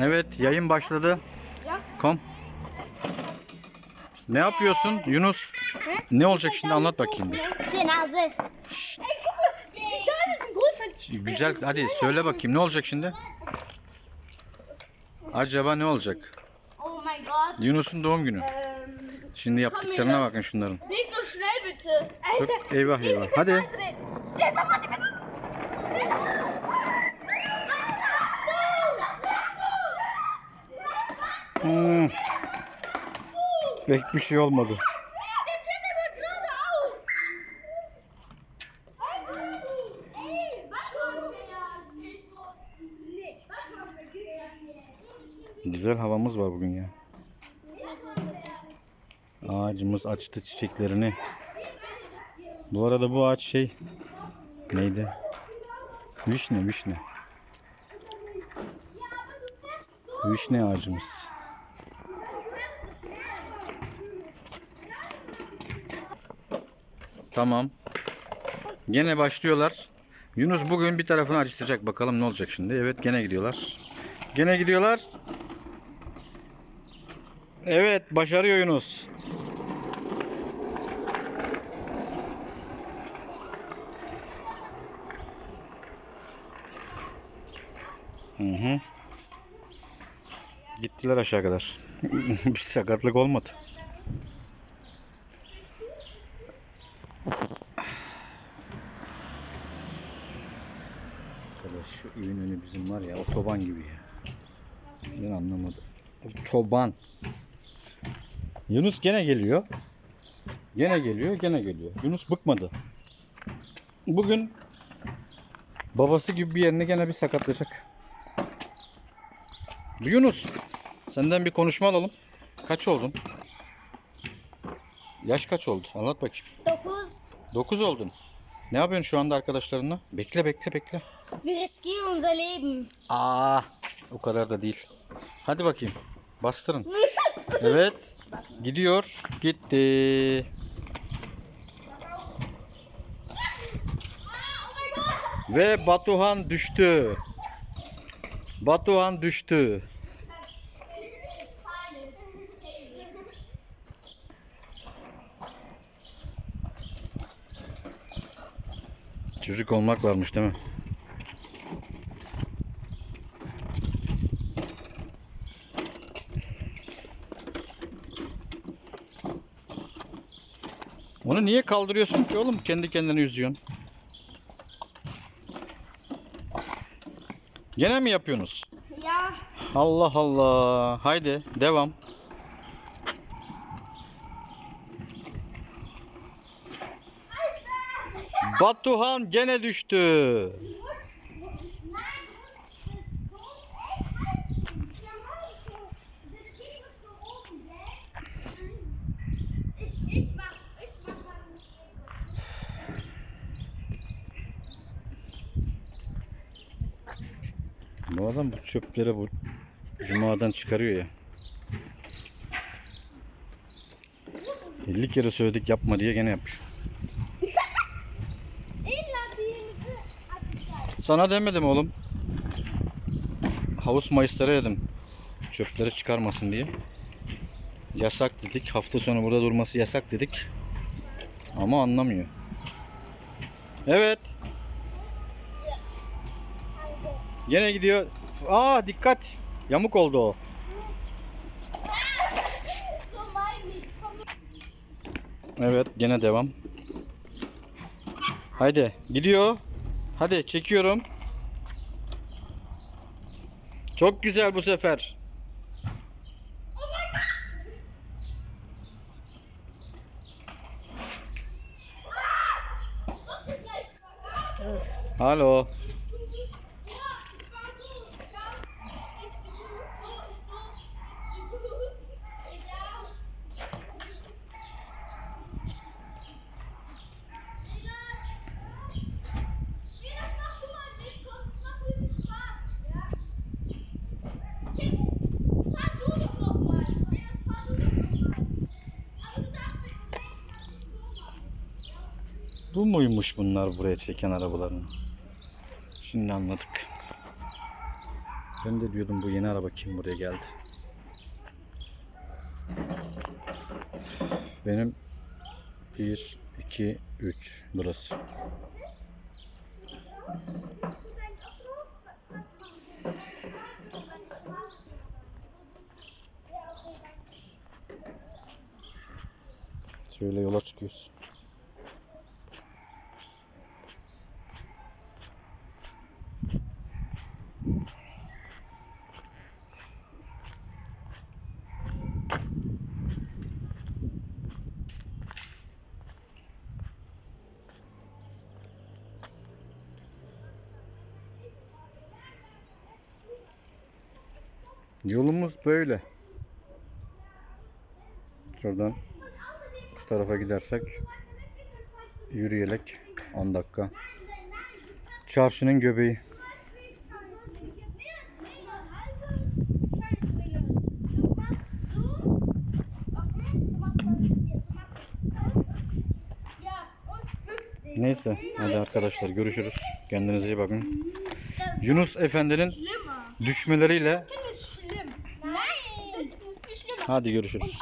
Evet yayın başladı. Kom. Ne yapıyorsun Yunus? Ne olacak şimdi anlat bakayım bir. Cenaze. Güzel hadi söyle bakayım ne olacak şimdi? Acaba ne olacak? Oh. Yunus'un doğum günü. Şimdi yaptıklarına bakın şunların. Çok eyvah eyvah. Hadi. Hmm. Pek bir şey olmadı. Güzel havamız var bugün ya. Ağacımız açtı çiçeklerini. Bu arada bu ağaç şey neydi? Vişne, vişne. Vişne ağacımız. Tamam. Gene başlıyorlar. Yunus bugün bir tarafını açtıracak. Bakalım ne olacak şimdi. Evet gene gidiyorlar. Gene gidiyorlar. Evet başarıyor Yunus. Hı hı. Gittiler aşağı kadar. bir sakatlık olmadı. Arkadaş şu evin önü bizim var ya otoban gibi ya. Ben anlamadım. Otoban. Yunus gene geliyor. Gene geliyor, gene geliyor. Yunus bıkmadı. Bugün babası gibi bir yerine gene bir sakatlayacak. Yunus, senden bir konuşma alalım. Kaç oldun? Yaş kaç oldu? Anlat bakayım. 9. 9 oldun. Ne yapıyorsun şu anda arkadaşlarınla? Bekle bekle bekle. Wir riskieren unser Leben. Aa, o kadar da değil. Hadi bakayım. Bastırın. Evet. Gidiyor. Gitti. Ve Batuhan düştü. Batuhan düştü. Çocuk olmak varmış değil mi? Onu niye kaldırıyorsun ki oğlum? Kendi kendine üzüyorsun. Gene mi yapıyorsunuz? Ja. Allah Allah. Haydi devam. Batuhan gene düştü. Bu adam bu çöpleri bu cumadan çıkarıyor ya. 50 kere söyledik yapma diye gene yapıyor. Sana demedim oğlum. Havuz mayısları dedim. Çöpleri çıkarmasın diye. Yasak dedik. Hafta sonu burada durması yasak dedik. Ama anlamıyor. Evet. Gene gidiyor. Aa dikkat. Yamuk oldu o. Evet gene devam. Haydi gidiyor. Hadi çekiyorum. Çok güzel bu sefer. Hallo. Bu muymuş bunlar buraya çeken arabaların? Şimdi anladık. Ben de diyordum bu yeni araba kim buraya geldi. Benim 1, 2, 3 burası. Şöyle yola çıkıyoruz. Yolumuz böyle. Şuradan şu tarafa gidersek yürüyerek 10 dakika. Çarşının göbeği. Neyse hadi arkadaşlar görüşürüz. Kendinize iyi bakın. Yunus Efendi'nin düşmeleriyle hadi görüşürüz.